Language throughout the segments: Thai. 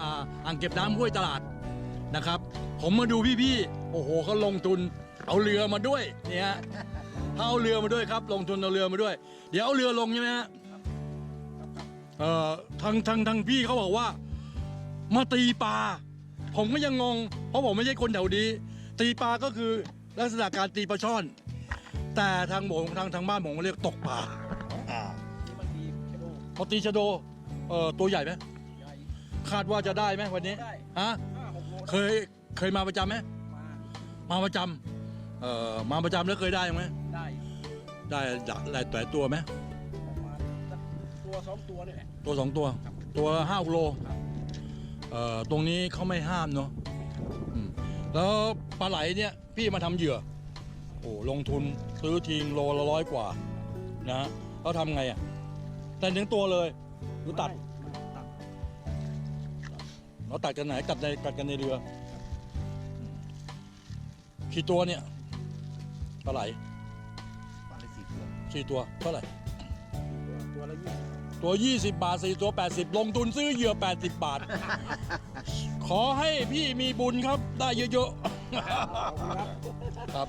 อ่าอ่างเก็บน้ำห้วยตลาดนะครับ ผมมาดูพี่ๆโอ้โหเขาลงทุนเอาเรือมาด้วยเนี่ยฮะเขาเอาเรือมาด้วยครับ ลงทุนเอาเรือมาด้วย เดี๋ยวเอาเรือลงใช่ไหมฮะเอ่อทางทางทางพี่เขาบอกว่า มาตีปลาผมก็ยังงง เพราะผมไม่ใช่คนแถวนี้ตีปลาก็คือลักษณะการตีปลาช่อน แต่ทางผมทางทางบ้านผมเรียกตกปลาอ่าบางทีกระโดดพอตีชะโดเอ่อตัวใหญ่ไหมใหญ่ คาดว่าจะได้ไหมวันนี้ได้ ฮะห้าหกโลเคยเคยมาประจำไหมมามาประจำเอ่อมาประจำแล้วเคยได้ไหมได้ได้หลายแต่ตัวไหมประมาณสักตัวสองตัวนี่แหละ ตัวสองตัว ครับตัวห้าโลครับ เอ่อตรงนี้เขาไม่ห้ามเนาะอืมแล้วปลาไหลเนี่ยพี่มาทำเหยื่อโอ้ลงทุนซื้อทีงโลละร้อยกว่านะฮะเขาทำไงอะแต่ถึงตัวเลยหรือตัด ไม่ตัด เราตัดกันไหนตัดในตัดกันในเรือกี่ตัวเนี่ยปลาไหลปลาเลยสี่ตัวสี่ตัวเท่าไหร่ตัวตัวละยี่สิบตัว20บาทสี่ตัว80ลงทุนซื้อเหยื่อ80บาท ขอให้พี่มีบุญครับ ได้เยอะๆครับ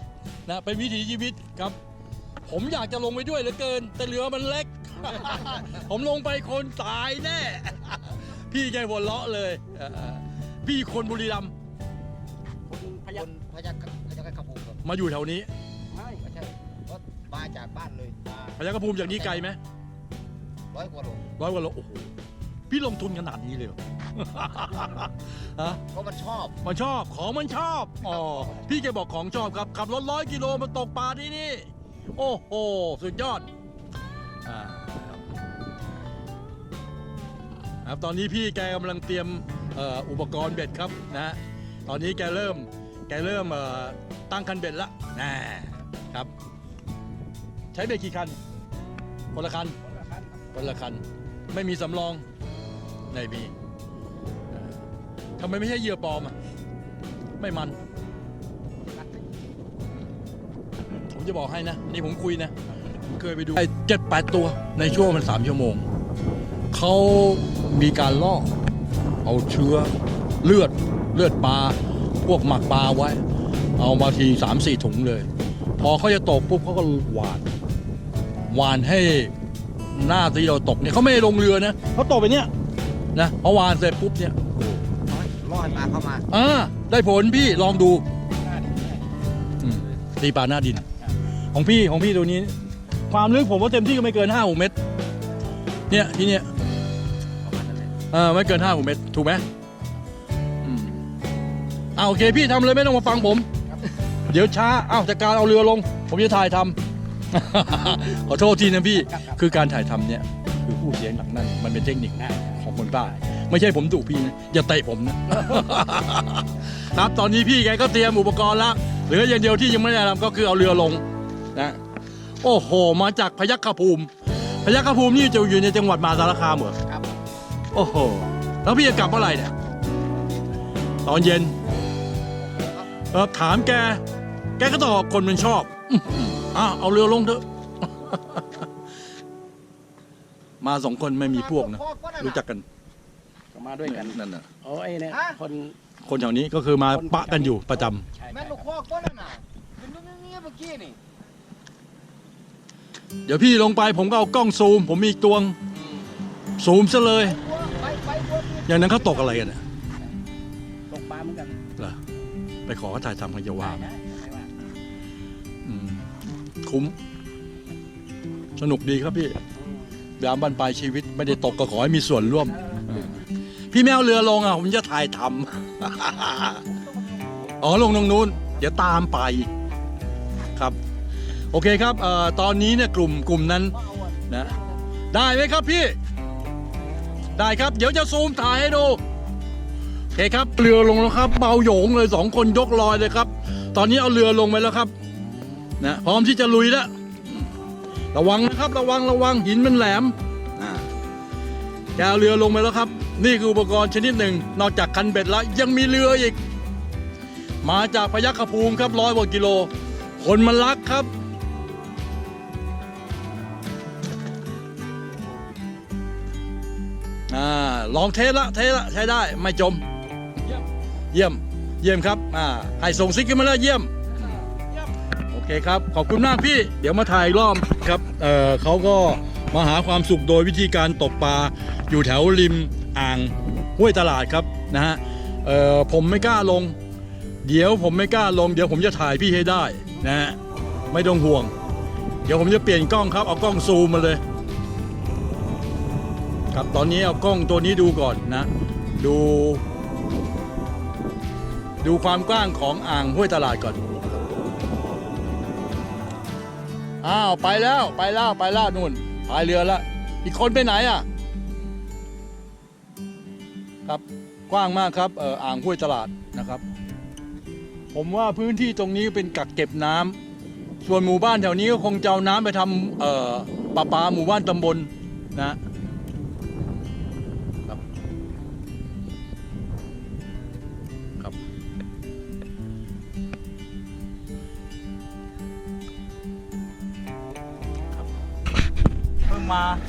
นะเป็นวิถีชีวิตครับ ผมอยากจะลงไปด้วยเหลือเกิน แต่เรือมันเล็ก ผมลงไปคนตายแน่ พี่แกหัวเราะเลยเออ พี่คนบุรีรัมย์คนพคยักนพยัคฆ์พยัคฆ์กระพูครับมาอยู่แถวนี้ ไม่ไม่ใช่รถมาจากบ้านเลยมาพยัคฆภูมิจากนี้ไกลไหมร้อยกว่าโลร้อยกว่าโลโอ้โหพี่ลงทุนขนาดนี้เลยเหรอ ฮะเพราะมันชอบ มันชอบของมันชอบอ๋อพี่แกบอกของชอบครับขับรถร้อยกิโลมาตกปลาที่นี่ โอ้โหสุดยอดอ่าครับครับตอนนี้พี่แกกำลังเตรียมเอุปกรณ์เบ็ดครับนะตอนนี้แกเริ่มแกเริ่มตั้งคันเบ็ดละนะครับ ใช้เบ็ดกี่คัน คนละคัน คนละคัน ไม่มีสำรองไม่มีทำไมไม่ใช่เหยื่อปลอมอะไม่มัน ผมจะบอกให้นะ นี่ผมคุยนะผมเคยไปดูไอ้เจ็ดแปดตัวในช่วงมันสามชั่วโมง เขามีการล่อ เอาเชื้อเลือดเลือดปลาพวกหมักปลาไว้ เอามาทีสามสี่ถุงเลย พอเขาจะตกปุ๊บเขาก็หวานหวานให้หน้าที่เราตกเนี่ยเขาไม่ได้ลงเรือนะเขาตกไปเนี่ยนะพอหวานเสร็จปุ๊บเนี่ยล่อให้ปลาเข้ามาอ่าได้ผลพี่ลองดูหน้าดินได้อืมตีปลาหน้าดิน ของพี่ของพี่ตัวนี้ ความลึกผมว่าเต็มที่ก็ไม่เกิน5้าเมตร เนี่ยที่เนี่ยประมาณนั้น เลยเออไม่เกิน5้าเมตรถูกไหมอืมอ่าโอเคพี่ทำเลยไม่ต้องมาฟังผม เดี๋ยวช้าอ้าวจัดการเอาเรือลง ผมจะถ่ายทำ ขอโทษทีนะพี่ครับครับคือการถ่ายทำเนี่ย คือผู้เสียงหนักนั่นมันเป็นเทคนิคของคนใต้ไม่ใช่ผมดุพี่นะ อย่าเตะผมนะ ครับตอนนี้พี่แกก็เตรียมอุปกรณ์ละเหลืออย่างเดียวที่ยังไม่ได้ทำก็คือเอาเรือลงนะ โอ้โห มาจากพยัคฆภูมิ พยัคฆภูมินี่จะอยู่ในจังหวัดมหาสารคามเหรอครับ โอ้โห แล้วพี่จะกลับเมื่อไหร่เนี่ย ตอนเย็นเออถามแก แกก็ตอบคนมันชอบอื้อหืออะเอาเรือลงเถอะ มาสองคนไม่มีพวกนะ รู้จักกัน ก็มาด้วยกันนั่นน่ะ โอ้ไอ้เนี่ยคนคนแถวนี้ก็คือมาปะกันอยู่ประจำใช่แม่นลูกคอกก็นั่นน่ะเป็นเรื่องนี้เมื่อกี้นี่ เดี๋ยวพี่ลงไปผมก็เอากล้องซูม ผมมีอีกตวง ซูมซะเลยบัวไปไปบัว อย่างนั้นเขาตกอะไรกันน่ะตกปลาเหมือนกันเหรอไปขอเขาถ่ายทำกันจะว่าไหมได้ไม่ว่าอืมคุ้ม สนุกดีครับพี่ ยามบรรปลายชีวิตไม่ได้ตกก็ขอให้มีส่วนร่วม พี่แมวเรือลงอะผมจะถ่ายทำ อ๋อลงตรงนู้น เดี๋ยวตามไปครับ โอเคครับเอ่อตอนนี้เนี่ยกลุ่มกลุ่มนั้นนะ ได้ไหมครับพี่ ได้ครับ เดี๋ยวจะซูมถ่ายให้ดูโอเคครับ เรือลงแล้วครับ เบาโหยงเลยสองคนยกลอยเลยครับ ตอนนี้เอาเรือลงไปแล้วครับนะพร้อมที่จะลุยแล้ว ระวังนะครับ ระวังระวังหินมันแหลมอ่าแกเอาเรือลงไปแล้วครับ นี่คืออุปกรณ์ชนิดหนึ่ง นอกจากคันเบ็ดแล้วยังมีเรืออีก มาจากพยัคฆภูมิครับร้อยกว่ากิโล คนมันรักครับ อ่าลองเทสละเทสละใช้ได้ไม่จม เยี่ยมเยี่ยมครับอ่าให้ส่งซิกขึ้นมาแล้วเยี่ยมโอเคครับ ขอบคุณมากพี่ เดี๋ยวมาถ่ายรอบครับเออเขาก็มาหาความสุขโดยวิธีการตกปลาอยู่แถวริมอ่างห้วยตลาดครับนะฮะเออผมไม่กล้าลง เดี๋ยวผมไม่กล้าลง เดี๋ยวผมจะถ่ายพี่ให้ได้นะฮะไม่ต้องห่วง เดี๋ยวผมจะเปลี่ยนกล้องครับเอากล้องซูมมาเลย ครับตอนนี้เอากล้องตัวนี้ดูก่อนนะ ดู ดูความกว้างของอ่างห้วยตลาดก่อนอ้าวไปแล้วไปแล้วไปแล้วนู่นพายเรือแล้วอีกคนไปไหนอะ ครับกว้างมากครับเอ่ออ่างห้วยตลาดนะครับ ผมว่าพื้นที่ตรงนี้เป็นกักเก็บน้ำส่วนหมู่บ้านแถวนี้ก็คงจะเอาน้ำไปทำเอ่อประปาหมู่บ้านตำบลนะ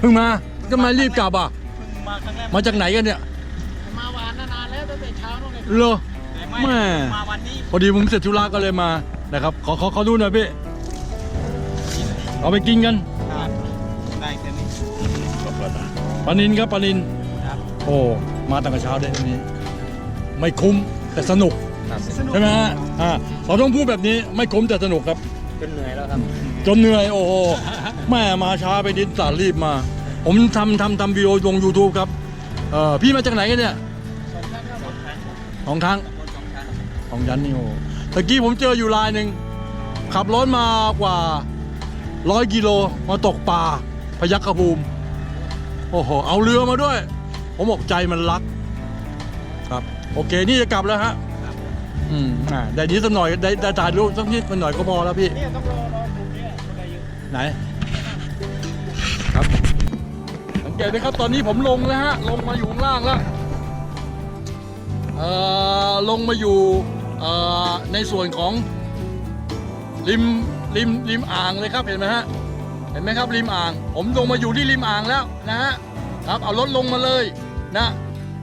เพิ่งมาก็มารีบกลับอะ เพิ่งมาครั้งแรกมาจากไหนกันเนี่ยมาวานนานแล้วตั้งแต่เช้านู่นเลยเหรอ แต่ไม่แม่ มาวันนี้พอดีผมเสร็จธุระก็เลยมานะครับ ขอขอขอดูหน่อยพี่เอาไปกินกันได้แค่นี้ปลานินครับปลานิน ครับโอ้มาตั้งแต่เช้าได้ทีนี้ ไม่คุ้มแต่สนุก ใช่ไหมฮะอ่าเราต้องพูดแบบนี้ไม่คุ้มแต่สนุกครับจนเหนื่อยแล้วครับ จนเหนื่อยโอ้โหแม่มาช้าไปนิดสารรีบมา ผมทำทำทำวิดีโอลง YouTube ครับเออพี่มาจากไหนกันเนี่ยสองครั้งครับของครั้งคนสองครั้งของยันนี่โอ้ตะกี้ผมเจออยู่ลายหนึ่งขับรถมากว่าร้อยกิโลมาตกปลาพยัคฆภูมิ โอ้โห เอาเรือมาด้วย ผมบอกใจมันรัก ครับ โอเค นี่จะกลับแล้วฮะครับอืม อ่าได้นี้สักหน่อย ได้ได้ถ่ายรูปสักนิดสักหน่อยก็พอแล้วพี่เนี่ยต้องรอ ได้เยอะไหน ครับ สังเกตไหมครับตอนนี้ผมลงแล้วฮะ ลงมาอยู่ข้างล่างแล้ว เอ่อ ลงมาอยู่ เอ่อ ในส่วนของ ริม ริม ริมอ่างเลยครับเห็นไหมฮะ เห็นไหมครับริมอ่าง ผมลงมาอยู่ที่ริมอ่างแล้วนะฮะ ครับ เอารถลงมาเลยนะ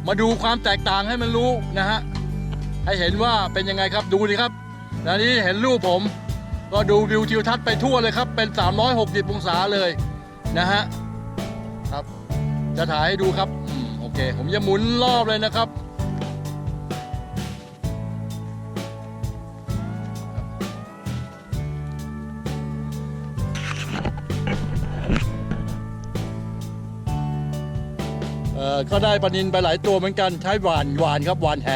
มาดูความแตกต่างให้มันรู้นะฮะ ให้เห็นว่าเป็นยังไงครับ ดูดิครับนะนี่เห็นรูปผม ก็ดูวิวทิวทัศน์ไปทั่วเลยครับ เป็น 360 องศาเลยนะฮะครับ จะถ่ายให้ดูครับอโอเค ผมจะหมุนรอบเลยนะครับเออก็ได้ปลานินไปหลายตัวเหมือนกันใช้หวานหวานครับหวานแห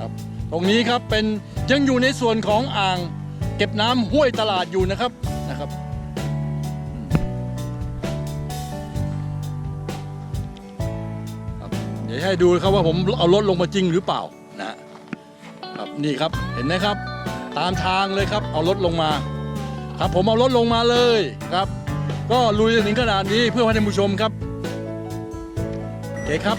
ครับ ตรงนี้ครับเป็น ยังอยู่ในส่วนของอ่างเก็บน้ำห้วยตลาดอยู่นะครับนะครับ เดี๋ยวให้ดูครับว่าผมเอารถลงมาจริงหรือเปล่านะครับนี่ครับเห็นไหมครับ ตามทางเลยครับ เอารถลงมา ครับผมเอารถลงมาเลยครับ ก็ลุยถึงขนาดนี้เพื่อให้ท่านผู้ชมครับโอเคครับ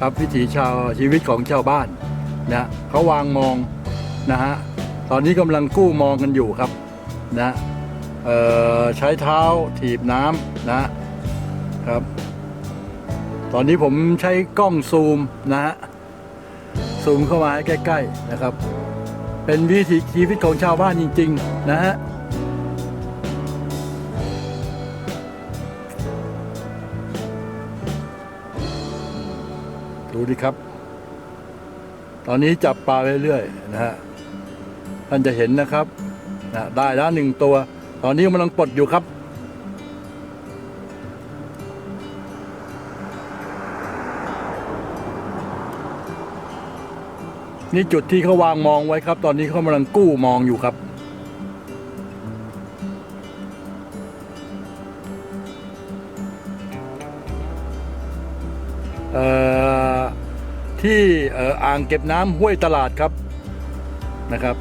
ครับวิถีชาวชีวิตของชาวบ้านนะเขาวางมองนะฮะตอนนี้กำลังกู้มองกันอยู่ครับนะใช้เท้าถีบน้ำนะครับ ตอนนี้ผมใช้กล้องซูมนะฮะซูมเข้ามาให้ใกล้ๆนะครับ เป็นวิถีชีวิตของชาวบ้านจริง ๆ นะฮะ ดูดิครับ ตอนนี้จับปลาเรื่อยๆนะฮะท่านจะเห็นนะครับนะได้แล้วหนึ่งตัว ตอนนี้มันกำลังปลดอยู่ครับ นี่จุดที่เขาวางมองไว้ครับ ตอนนี้เขากำลังกู้มองอยู่ครับ ที่อ่ออ่างเก็บน้ำห้วยตลาดครับนะครับ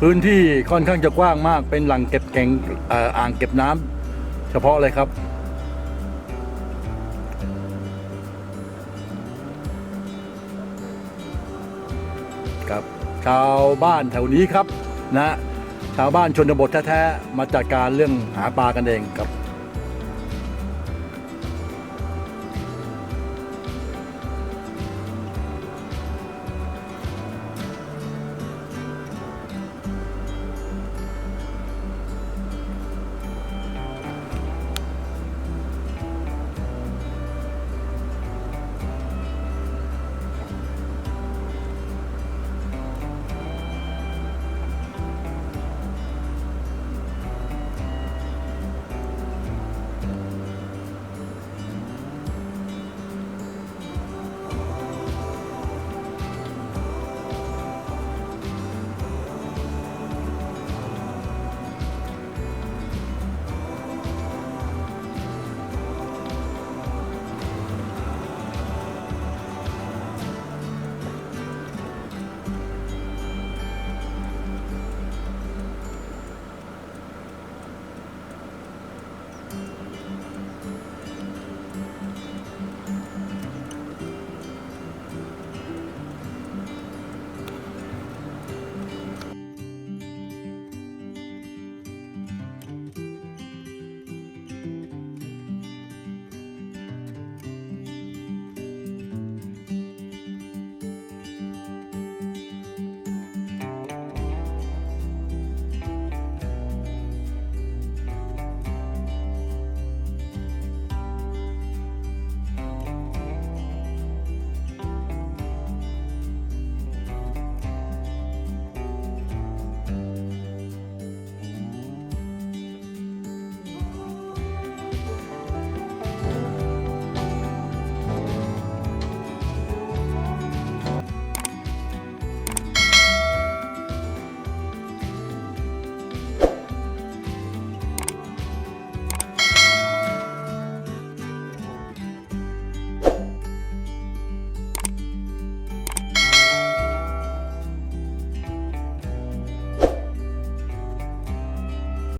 พื้นที่ค่อนข้างจะกว้างมากเป็นหลังเก็บแก่งอ่ออ่างเก็บน้ำเฉพาะเลยครับ ครับ ชาวบ้านแถวนี้ครับนะชาวบ้านชนบทแท้ๆมาจัดการเรื่องหาปลากันเองครับ